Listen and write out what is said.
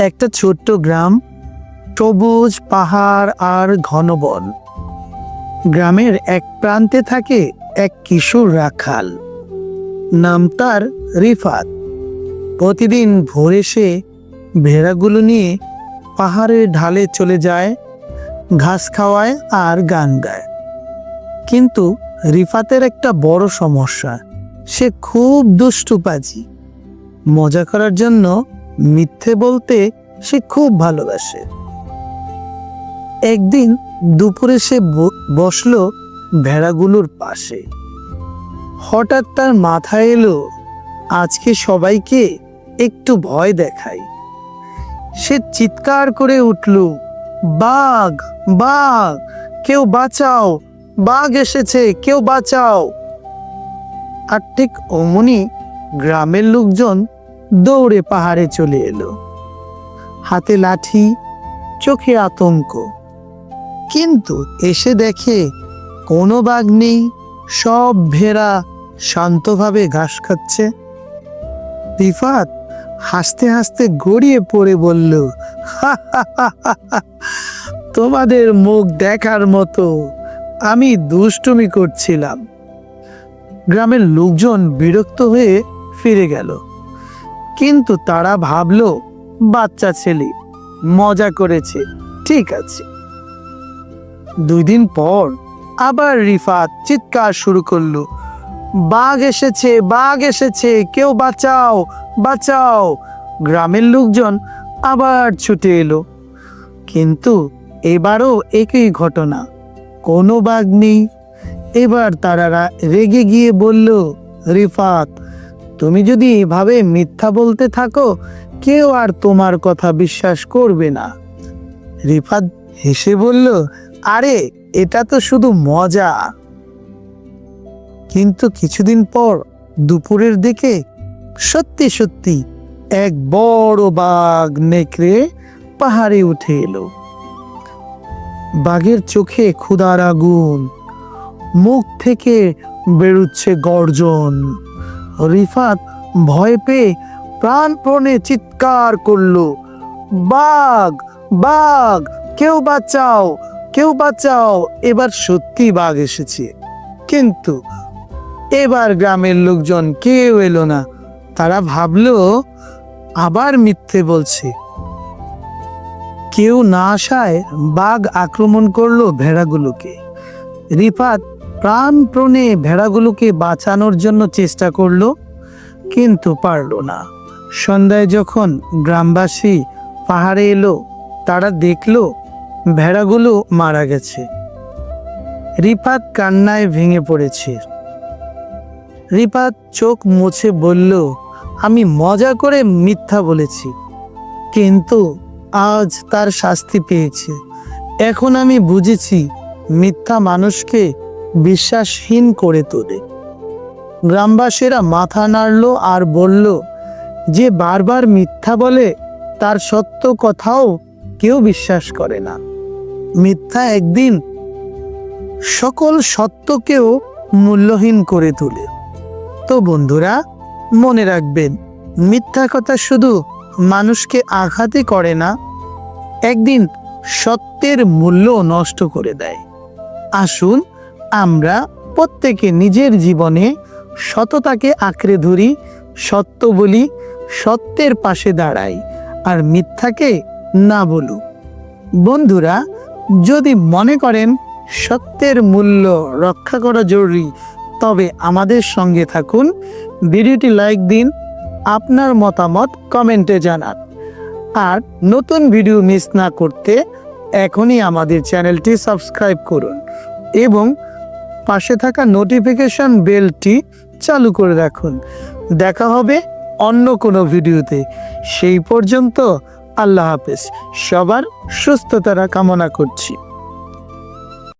একটা ছোট্ট গ্রাম, সবুজ পাহাড় আর ঘন বন। গ্রামের এক প্রান্তে থাকে এক কিশোর রাখাল। নাম তার রিফাত। প্রতিদিন ভোরে সে ভেড়াগুলো নিয়ে পাহাড়ের ঢালে চলে যায়, ঘাস খাওয়ায় আর গান গায়। কিন্তু রিফাতের একটা বড় সমস্যা, সে খুব দুষ্টুপাজি মজা করার জন্য মিথ্যে বলতে সে খুব ভালোবাসে। একদিন দুপুরে সে বসল ভেড়াগুলোর পাশে। হঠাৎ তার মাথায় এলো, আজকে সবাইকে একটু ভয় দেখাই। সে চিৎকার করে উঠল, বাঘ বাঘ, কেউ বাঁচাও, বাঘ এসেছে, কেউ বাঁচাও। আর ঠিক অমনি গ্রামের লোকজন দৌড়ে পাহাড়ে চলে এলো। হাতে লাঠি, চোখে আতঙ্ক। কিন্তু এসে দেখে কোনো বাঘ নেই, সব ভেড়া শান্তভাবে ঘাস খাচ্ছে। রিফাত হাসতে হাসতে গড়িয়ে পড়ে বলল তোমাদের মুখ দেখার মতো আমি দুষ্টুমি করছিলাম। গ্রামের লোকজন বিরক্ত হয়ে ফিরে গেল। কিন্তু তারা ভাবলো, বাচ্চা ছেলে, মজা করেছে, ঠিক আছে। দুই দিন পর আবার রিফাত চিৎকার শুরু করল, বাঘ এসেছে বাঘ এসেছে, কেউ বাঁচাও বাঁচাও। গ্রামের লোকজন আবার ছুটে এলো। কিন্তু এবারও একই ঘটনা, কোনো বাঘ নেই। এবার তারা রেগে গিয়ে বলল, রিফাত তুমি যদি এভাবে মিথ্যা বলতে থাকো, কেউ আর তোমার কথা বিশ্বাস করবে না। রিফাত হেসে বলল, আরে, এটা তো শুধু মজা। কিন্তু কিছুদিন পর দুপুরের দিকে সত্যি সত্যি এক বড় বাঘ নেকড়ে পাহাড়ে উঠে এলো। বাঘের চোখে ক্ষুধার আগুন, মুখ থেকে বেরুচ্ছে গর্জন। রিফাত ভয় পেয়ে প্রাণপণে চিৎকার করল, বাঘ বাঘ, কেউ বাঁচাও কেউ বাঁচাও। এবার সত্যি বাঘ এসেছে। কিন্তু এবার গ্রামের লোকজন কেউ এলো না। তারা ভাবলো, আবার মিথ্যে বলছে। কেউ না আসায় বাঘ আক্রমণ করল ভেড়াগুলোকে। রিফাত প্রাণপ্রণে ভেড়াগুলোকে বাঁচানোর জন্য চেষ্টা করল, কিন্তু পারল না। সন্ধ্যায় যখন গ্রামবাসী পাহাড়ে এলো, তারা দেখল ভেড়াগুলো মারা গেছে। রিফাত কান্নায় ভেঙে পড়েছে। রিফাত চোখ মুছে বলল, আমি মজা করে মিথ্যা বলেছি, কিন্তু আজ তার শাস্তি পেয়েছে। এখন আমি বুঝেছি মিথ্যা মানুষকে বিশ্বাসহীন করে তোলে। গ্রামবাসীরা মাথা নাড়ল আর বলল, যে বারবার মিথ্যা বলে, তার সত্য কথাও কেউ বিশ্বাস করে না। মিথ্যা একদিন সকল সত্যকেও মূল্যহীন করে তোলে। তো বন্ধুরা, মনে রাখবেন, মিথ্যা কথা শুধু মানুষকে আঘাতই করে না, একদিন সত্যের মূল্য নষ্ট করে দেয়। আসুন আমরা প্রত্যেকে নিজের জীবনে সততাকে আঁকড়ে ধরি, সত্য বলি, সত্যের পাশে দাঁড়াই আর মিথ্যাকে না বলু। বন্ধুরা, যদি মনে করেন সত্যের মূল্য রক্ষা করা জরুরি, তবে আমাদের সঙ্গে থাকুন, ভিডিওটি লাইক দিন, আপনার মতামত কমেন্টে জানান। আর নতুন ভিডিও মিস না করতে এখনই আমাদের চ্যানেলটি সাবস্ক্রাইব করুন এবং পাশে থাকা নোটিফিকেশন বেলটি চালু করে রাখুন। দেখা হবে অন্য কোনো ভিডিওতে। সেই পর্যন্ত আল্লাহ হাফেজ। সবার সুস্থতারা কামনা করছি।